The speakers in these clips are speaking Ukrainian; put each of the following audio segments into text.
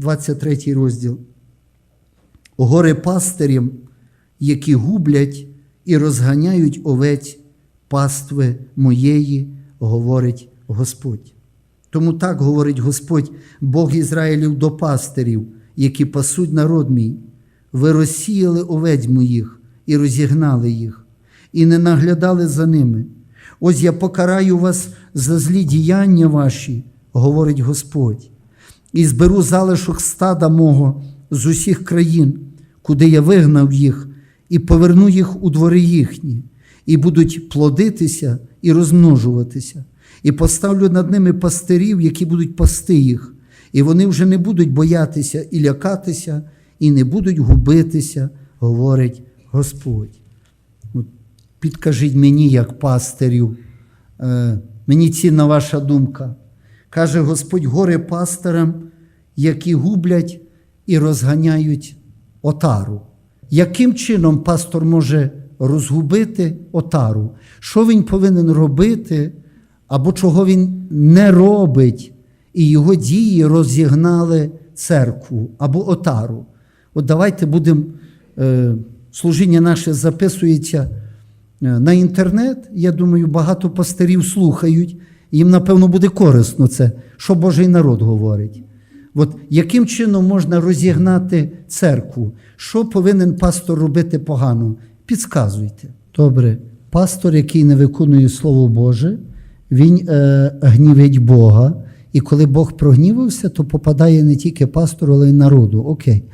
23 розділ. Горе пастирям, які гублять і розганяють овець пастви моєї, говорить Господь. Тому так говорить Господь, Бог Ізраїлів до пастирів, які пасуть народ мій. Ви розсіяли овець моїх і розігнали їх, і не наглядали за ними. Ось я покараю вас за злі діяння ваші, говорить Господь, і зберу залишок стада мого з усіх країн, куди я вигнав їх, і поверну їх у двори їхні, і будуть плодитися і розмножуватися, і поставлю над ними пастирів, які будуть пасти їх, і вони вже не будуть боятися і лякатися, і не будуть губитися, говорить Господь. Підкажіть мені, як пастирю, е, мені цінна ваша думка. Каже Господь горе пастирам, які гублять і розганяють отару. Яким чином пастор може розгубити отару? Що він повинен робити, або чого він не робить, і його дії розігнали церкву або отару? От давайте будемо, е, служіння наше записується е, на інтернет. Я думаю, багато пастирів слухають. Їм, напевно, буде корисно це, що Божий народ говорить. От яким чином можна розігнати церкву? Що повинен пастор робити погано? Підсказуйте. Добре, пастор, який не виконує Слово Боже, він е, гнівить Бога. І коли Бог прогнівався, то попадає не тільки пастору, але й народу. Окей.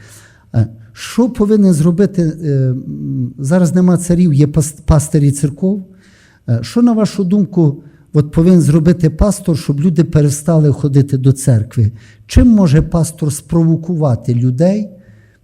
Е, Що повинен зробити? е, Зараз нема царів, є пас- пастирі церков. Е, Що, на вашу думку, от повинен зробити пастор, щоб люди перестали ходити до церкви? Чим може пастор спровокувати людей?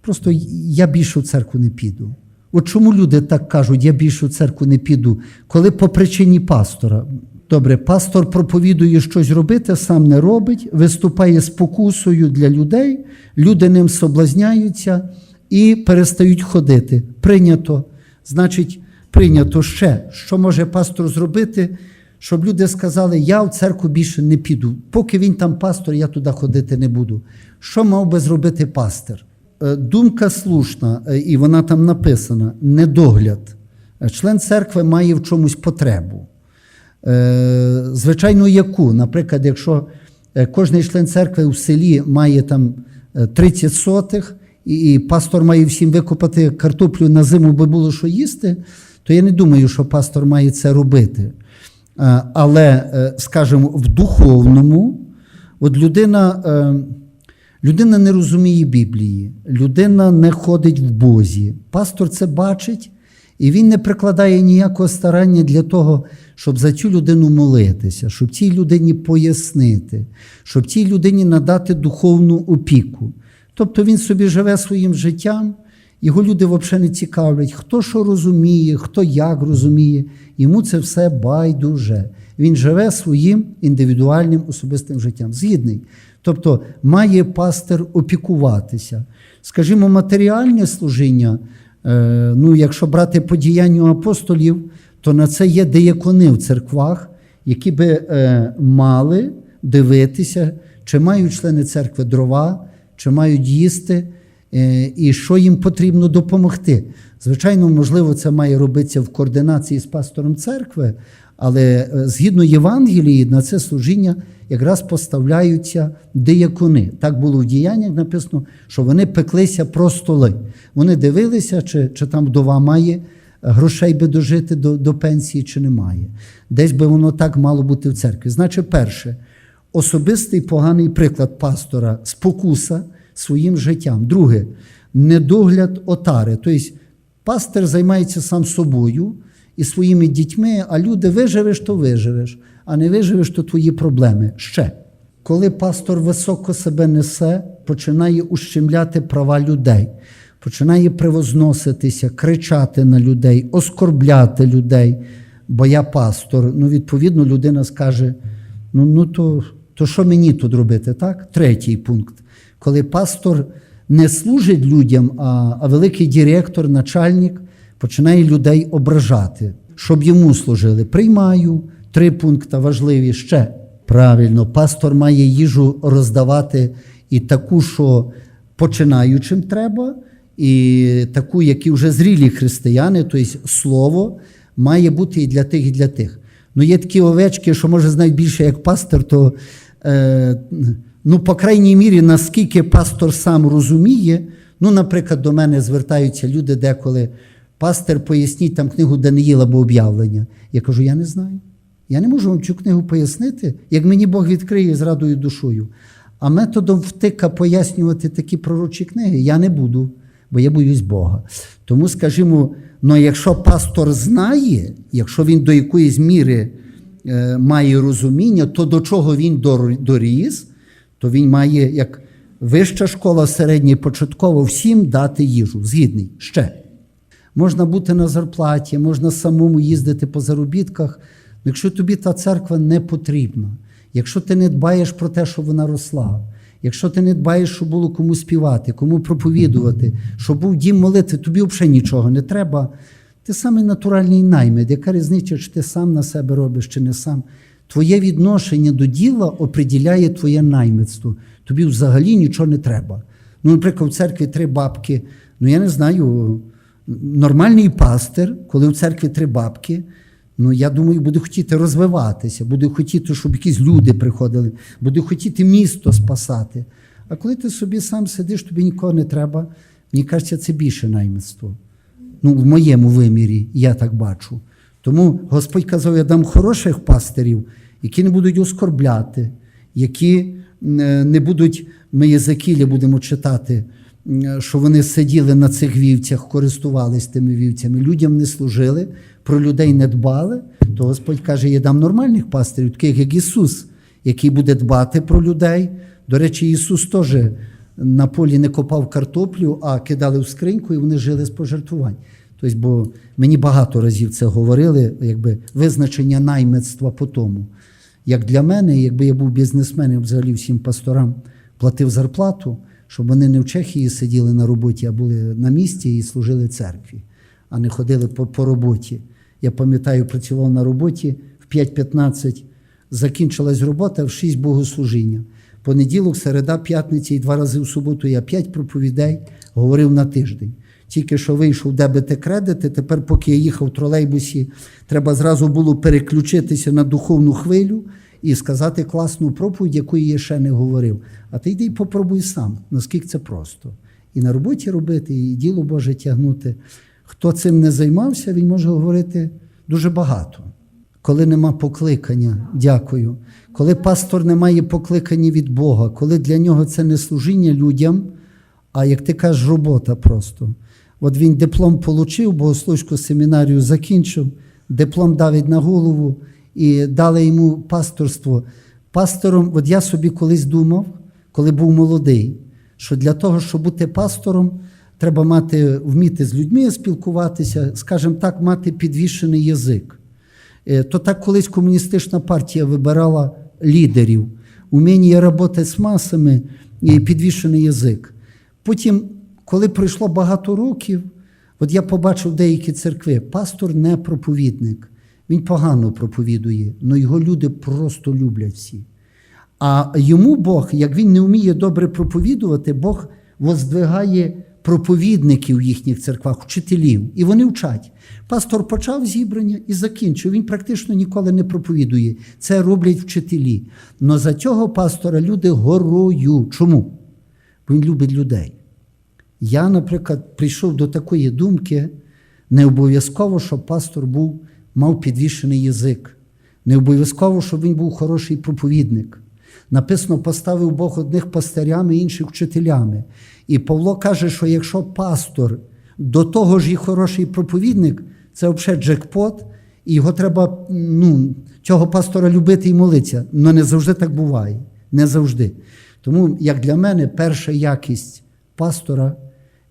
Просто я більше в церкву не піду. От чому люди так кажуть, я більше в церкву не піду, коли по причині пастора. Добре, пастор проповідує щось робити, сам не робить, виступає спокусою для людей, люди ним соблазняються і перестають ходити. Прийнято. Значить, прийнято ще, що може пастор зробити, щоб люди сказали, я в церкву більше не піду. Поки він там пастор, я туди ходити не буду. Що мав би зробити пастор? Е, Думка слушна, е, і вона там написана: недогляд. Е, Член церкви має в чомусь потребу. Звичайно, яку? Наприклад, якщо кожний член церкви у селі має там е, 30 сотих, і пастор має всім викопати картоплю на зиму, бо було що їсти, то я не думаю, що пастор має це робити. Е, Але, е, скажімо, в духовному, от людина. е, Людина не розуміє Біблії, людина не ходить в Бозі. Пастор це бачить, і він не прикладає ніякого старання для того, щоб за цю людину молитися, щоб цій людині пояснити, щоб цій людині надати духовну опіку. Тобто він собі живе своїм життям, його люди взагалі не цікавлять, хто що розуміє, хто як розуміє. Йому це все байдуже. Він живе своїм індивідуальним особистим життям. Згідний. Тобто має пастир опікуватися. Скажімо, матеріальне служіння, е, ну, якщо брати по діянню апостолів, то на це є деякони в церквах, які би е, мали дивитися, чи мають члени церкви дрова, чи мають їсти, і що їм потрібно допомогти. Звичайно, можливо, це має робитися в координації з пастором церкви, але е, згідно Євангелії на це служіння якраз поставляються диякони. Так було в діяннях написано, що вони пеклися про столи. Вони дивилися, чи, чи там вдова має грошей би дожити до, до пенсії, чи немає. Десь би воно так мало бути в церкві. Значить, перше, особистий поганий приклад пастора, спокуса своїм життям. Друге, недогляд отари. Тобто пастор займається сам собою і своїми дітьми, а люди виживеш, то виживеш, а не виживеш, то твої проблеми. Ще. Коли пастор високо себе несе, починає ущемляти права людей, починає превозноситися, кричати на людей, оскорбляти людей. Бо я пастор, ну, відповідно, людина скаже: ну, ну то, то що мені тут робити? Так? Третій пункт. Коли пастор не служить людям, а, а великий директор, начальник починає людей ображати, щоб йому служили. Приймаю три пункти важливі ще. Правильно, пастор має їжу роздавати І таку, що починаючим треба, і таку, які вже зрілі християни, тобто слово має бути і для тих, і для тих. Ну, є такі овечки, що може знають більше як пастор, то е, ну, по крайній мірі, наскільки пастор сам розуміє, ну, наприклад, до мене звертаються люди деколи. Пастор, поясніть там книгу Даниїла або об'явлення. Я кажу, я не знаю. Я не можу вам цю книгу пояснити, як мені Бог відкриє з радою душою. А методом втика пояснювати такі пророчі книги я не буду, бо я боюсь Бога. Тому, скажімо, ну, якщо пастор знає, якщо він до якоїсь міри е, має розуміння, то до чого він доріс, то він має, як вища школа, середня і початкова, всім дати їжу. Згідний ще. Можна бути на зарплаті, можна самому їздити по заробітках. Ну, Якщо тобі та церква не потрібна, якщо ти не дбаєш про те, щоб вона росла, якщо ти не дбаєш, щоб було кому співати, кому проповідувати, щоб був дім молитви, тобі взагалі нічого не треба. Ти самий натуральний наймит. Яка різниця, чи ти сам на себе робиш, чи не сам? Твоє відношення до діла оприділяє твоє наймитство. Тобі взагалі нічого не треба. Ну, наприклад, в церкві три бабки. Ну, я не знаю, нормальний пастир, коли в церкві три бабки, ну я думаю, буде хотіти розвиватися, буде хотіти, щоб якісь люди приходили, буде хотіти місто спасати. А коли ти собі сам сидиш, тобі нікого не треба, мені кажеться, це більше наймитство. Ну, в моєму вимірі я так бачу. Тому Господь казав, я дам хороших пастирів, які не будуть оскорбляти, які е, не будуть, ми Єзекіля будемо читати, що вони сиділи на цих вівцях, користувались тими вівцями, людям не служили, про людей не дбали, то Господь каже, я дам нормальних пастирів, таких як Ісус, який буде дбати про людей. До речі, Ісус теж на полі не копав картоплю, а кидали в скриньку, і вони жили з пожертвувань. Тобто, бо мені багато разів це говорили, якби визначення наймитства по тому. Як для мене, якби я був бізнесменом, взагалі всім пасторам платив зарплату, щоб вони не в Чехії сиділи на роботі, а були на місці і служили церкві, а не ходили по, по роботі. Я пам'ятаю, працював на роботі в 5.15, закінчилась робота в 6 богослужіння. Понеділок, середа, п'ятниця і два рази в суботу я п'ять проповідей говорив на тиждень. Тільки що вийшов дебити кредити, тепер, поки я їхав в тролейбусі, треба зразу було переключитися на духовну хвилю і сказати класну проповідь, якої я ще не говорив. А ти йди і попробуй сам, наскільки це просто. І на роботі робити, і діло Боже тягнути. Хто цим не займався, він може говорити дуже багато. Коли нема покликання, дякую. Коли пастор не має покликання від Бога, коли для нього це не служіння людям, а як ти кажеш, робота просто. От він диплом отримав, богословську семінарію закінчив, диплом давить на голову і дали йому пасторство. Пастором, от я собі колись думав, коли був молодий, що для того, щоб бути пастором, треба мати, вміти з людьми спілкуватися, скажімо так, мати підвішений язик. Е, То так колись комуністична партія вибирала лідерів. Уміння роботи з масами і підвішений язик. Потім, коли пройшло багато років, от я побачив деякі церкви, пастор не проповідник. Він погано проповідує, але його люди просто люблять всі. А йому Бог, як він не вміє добре проповідувати, Бог воздвигає проповідників в їхніх церквах, вчителів, і вони вчать. Пастор почав зібрання і закінчив. Він практично ніколи не проповідує. Це роблять вчителі. Но за цього пастора люди горою. Чому? Бо він любить людей. Я, наприклад, прийшов до такої думки, не обов'язково, щоб пастор був, мав підвішений язик. Не обов'язково, щоб він був хороший проповідник. Написано, поставив Бог одних пастирями, інших вчителями. І Павло каже, що якщо пастор до того ж і хороший проповідник, це взагалі джекпот, і його треба ну, цього пастора любити і молитися. Але не завжди так буває. Не завжди. Тому, як для мене, перша якість пастора,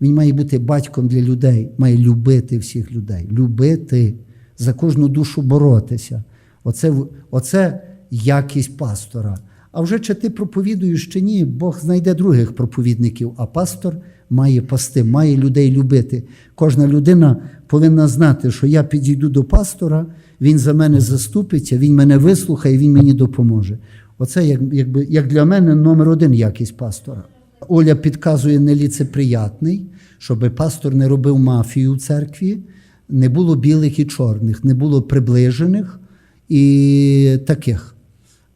він має бути батьком для людей, має любити всіх людей, любити, за кожну душу боротися. Оце, оце якість пастора. А вже чи ти проповідуєш чи ні, Бог знайде других проповідників, а пастор має пасти, має людей любити. Кожна людина повинна знати, що я підійду до пастора, він за мене заступиться, він мене вислухає, він мені допоможе. Оце як, якби, як для мене номер один якість пастора. Оля підказує неліцеприятний, щоб пастор не робив мафію в церкві, не було білих і чорних, не було приближених і таких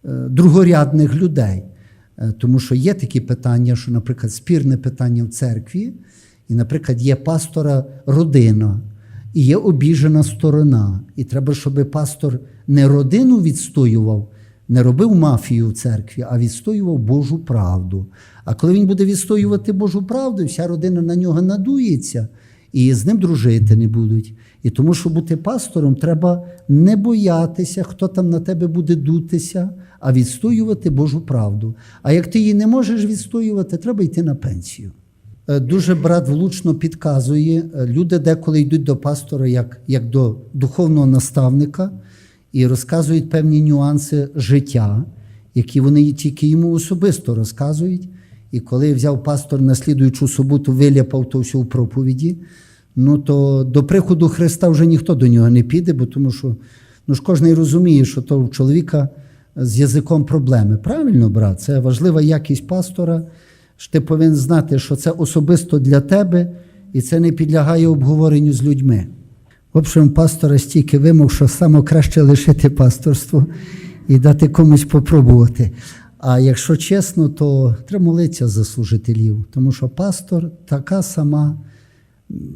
е, другорядних людей. Е, Тому що є такі питання, що, наприклад, спірне питання в церкві, і, наприклад, є пастора родина, і є обіжена сторона. І треба, щоб пастор не родину відстоював, не робив мафію в церкві, а відстоював Божу правду. А коли він буде відстоювати Божу правду, вся родина на нього надується і з ним дружити не будуть. І тому, щоб бути пастором, треба не боятися, хто там на тебе буде дутися, а відстоювати Божу правду. А як ти її не можеш відстоювати, треба йти на пенсію. Е, Дуже брат влучно підказує. е, Люди деколи йдуть до пастора як, як до духовного наставника і розказують певні нюанси життя, які вони тільки йому особисто розказують. І коли взяв пастор на слідуючу суботу, виляпав то все в проповіді, ну то до приходу Христа вже ніхто до нього не піде, бо тому що ну ж кожен розуміє, що то у чоловіка з язиком проблеми. Правильно, брат, це важлива якість пастора. що Ти повинен знати, що це особисто для тебе, і це не підлягає обговоренню з людьми. В общем, пастора стільки вимог, що саме краще лишити пасторство і дати комусь попробувати. А якщо чесно, то треба молитися за служителів, тому що пастор така сама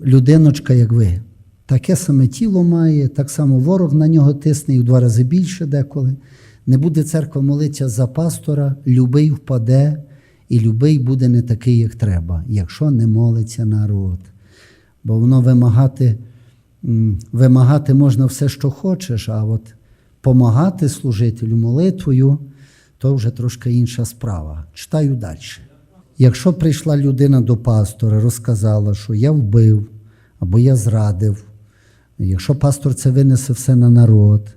людиночка, як ви. Таке саме тіло має, так само ворог на нього тисне і в два рази більше деколи. Не буде церква молитися за пастора, любий впаде, і любий буде не такий, як треба, якщо не молиться народ. Бо воно вимагати, вимагати можна все, що хочеш, а от помагати служителю молитвою то вже трошки інша справа. Читаю далі. Якщо прийшла людина до пастора, розказала, що я вбив або я зрадив, якщо пастор це винесе все на народ,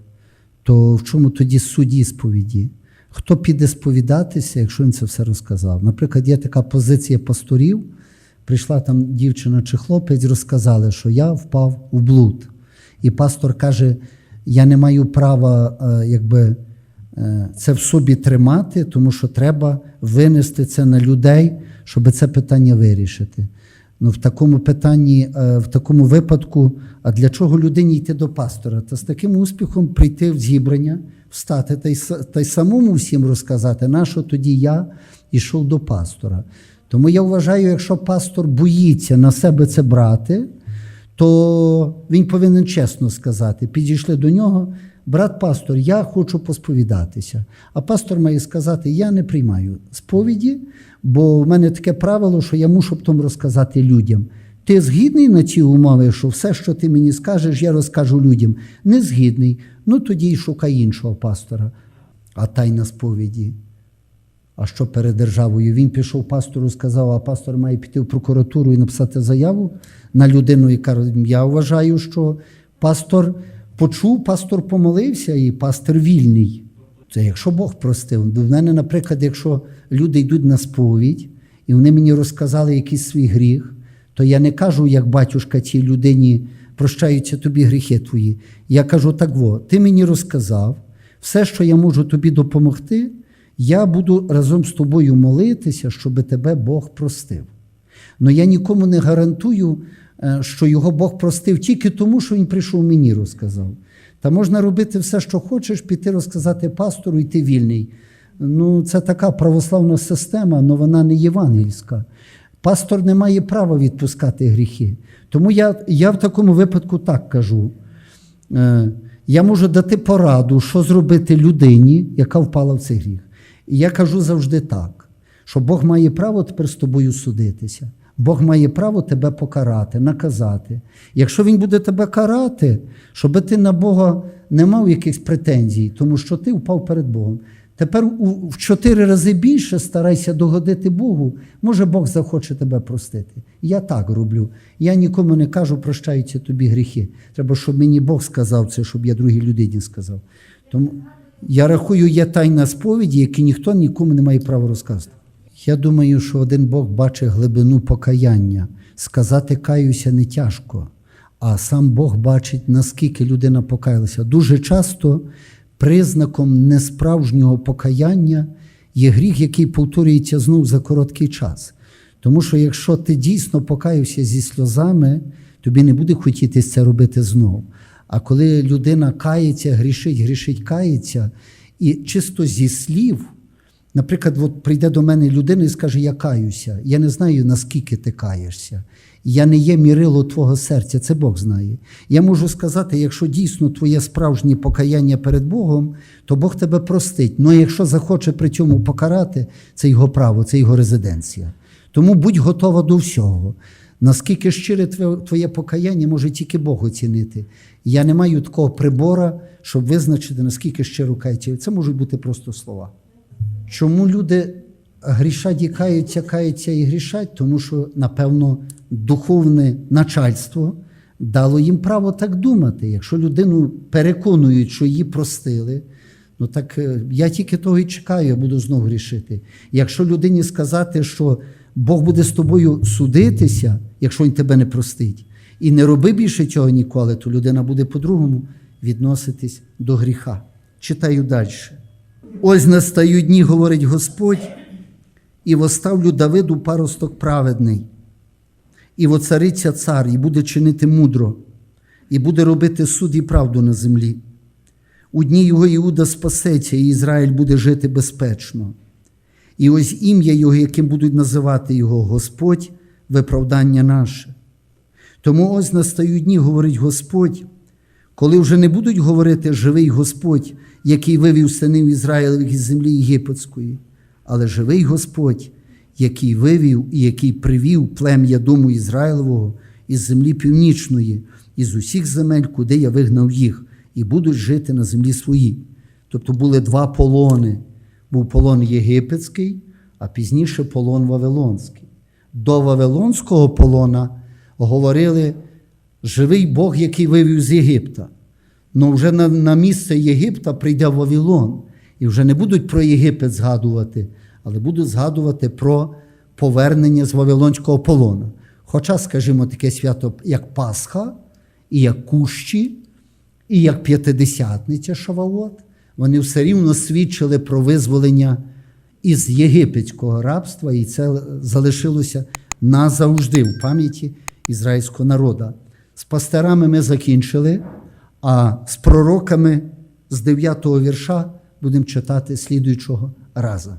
то в чому тоді судді сповіді? Хто піде сповідатися, якщо він це все розказав? Наприклад, є така позиція пасторів, прийшла там дівчина чи хлопець, розказали, що я впав в блуд. І пастор каже: я не маю права, е, якби е, це в собі тримати, тому що треба винести це на людей, щоб це питання вирішити. Ну, в такому питанні, е, в такому випадку, а для чого людині йти до пастора? Та з таким успіхом прийти в зібрання, встати та й, та й самому всім розказати, на що тоді я йшов до пастора. Тому я вважаю, якщо пастор боїться на себе це брати, то він повинен чесно сказати. Підійшли до нього, брат пастор, я хочу посповідатися. А пастор має сказати: я не приймаю сповіді, бо в мене таке правило, що я мушу потім розказати людям. Ти згідний на ці умови, що все, що ти мені скажеш, я розкажу людям. Не згідний. Ну тоді й шукай іншого пастора. А тайна сповіді. А що перед державою? Він пішов пастору, сказав, а пастор має піти в прокуратуру і написати заяву на людину, яка я вважаю, що пастор почув, пастор помолився, і пастор вільний. Це якщо Бог простив. До мене, наприклад, якщо люди йдуть на сповідь, і вони мені розказали якийсь свій гріх, то я не кажу, як батюшка цій людині прощаються тобі гріхи твої. Я кажу так: во, ти мені розказав, все, що я можу тобі допомогти, я буду разом з тобою молитися, щоб тебе Бог простив. Но я нікому не гарантую, е, що його Бог простив тільки тому, що він прийшов мені розказав. Та можна робити все, що хочеш, піти розказати пастору, і ти вільний. Ну, це така православна система, але вона не євангельська. Пастор не має права відпускати гріхи. Тому я, я в такому випадку так кажу. Е, Я можу дати пораду, що зробити людині, яка впала в цей гріх. І я кажу завжди так, що Бог має право тепер з тобою судитися. Бог має право тебе покарати, наказати. Якщо Він буде тебе карати, щоб ти на Бога не мав якихось претензій, тому що ти впав перед Богом. Тепер в чотири рази більше старайся догодити Богу. Може, Бог захоче тебе простити. Я так роблю. Я нікому не кажу, прощаються тобі гріхи. Треба, щоб мені Бог сказав це, щоб я другій людині сказав. Тому я рахую, є тайна сповіді, які ніхто нікому не має права розказати. Я думаю, що один Бог бачить глибину покаяння. Сказати каюся не тяжко, а сам Бог бачить, наскільки людина покаялася. Дуже часто признаком несправжнього покаяння є гріх, який повторюється знов за короткий час. Тому що якщо ти дійсно покаявся зі сльозами, тобі не буде хотітись це робити знову. А коли людина кається, грішить, грішить, кається, і чисто зі слів, наприклад, от прийде до мене людина і скаже, я каюся, я не знаю, наскільки ти каєшся. Я не є мірило твого серця, це Бог знає. Я можу сказати, якщо дійсно твоє справжнє покаяння перед Богом, то Бог тебе простить. Ну якщо захоче при цьому покарати, це його право, це його резиденція. Тому будь готова до всього. Наскільки щире твоє- покаяння може тільки Бог оцінити. Я не маю такого прибора, щоб визначити, наскільки щиро кається. Це можуть бути просто слова. Чому люди грішать і каються, каються і грішать? Тому що, напевно, духовне начальство дало їм право так думати. Якщо людину переконують, що її простили, ну так е, я тільки того і чекаю, я буду знову грішити. Якщо людині сказати, що Бог буде з тобою судитися, якщо він тебе не простить, і не роби більше цього ніколи, то людина буде по-другому відноситись до гріха. Читаю далі. Ось настають дні, говорить Господь, і воставлю Давиду паросток праведний, і воцариться цар, і буде чинити мудро, і буде робити суд і правду на землі. У дні його Іуда спасеться, і Ізраїль буде жити безпечно. І ось ім'я Його, яким будуть називати Його Господь, виправдання наше. Тому ось настають дні, говорить Господь, коли вже не будуть говорити живий Господь, який вивів синів Ізраїлевих із землі єгипетської, але живий Господь, який вивів і який привів плем'я дому Ізраїлевого із землі північної, із усіх земель, куди я вигнав їх, і будуть жити на землі своїй. Тобто були два полони. Був полон єгипетський, а пізніше полон Вавилонський. До Вавилонського полона говорили живий Бог, який вивів з Єгипта. Ну вже на, на місце Єгипта прийде Вавилон. І вже не будуть про Єгипет згадувати, але будуть згадувати про повернення з Вавилонського полону. Хоча, скажімо, таке свято, як Пасха, і як Кущі, і як П'ятидесятниця Шаваот, вони все рівно свідчили про визволення із єгипетського рабства, і це залишилося назавжди в пам'яті ізраїльського народу. З пастирами ми закінчили, а з пророками з 9 вірша будемо читати слідуючого разу.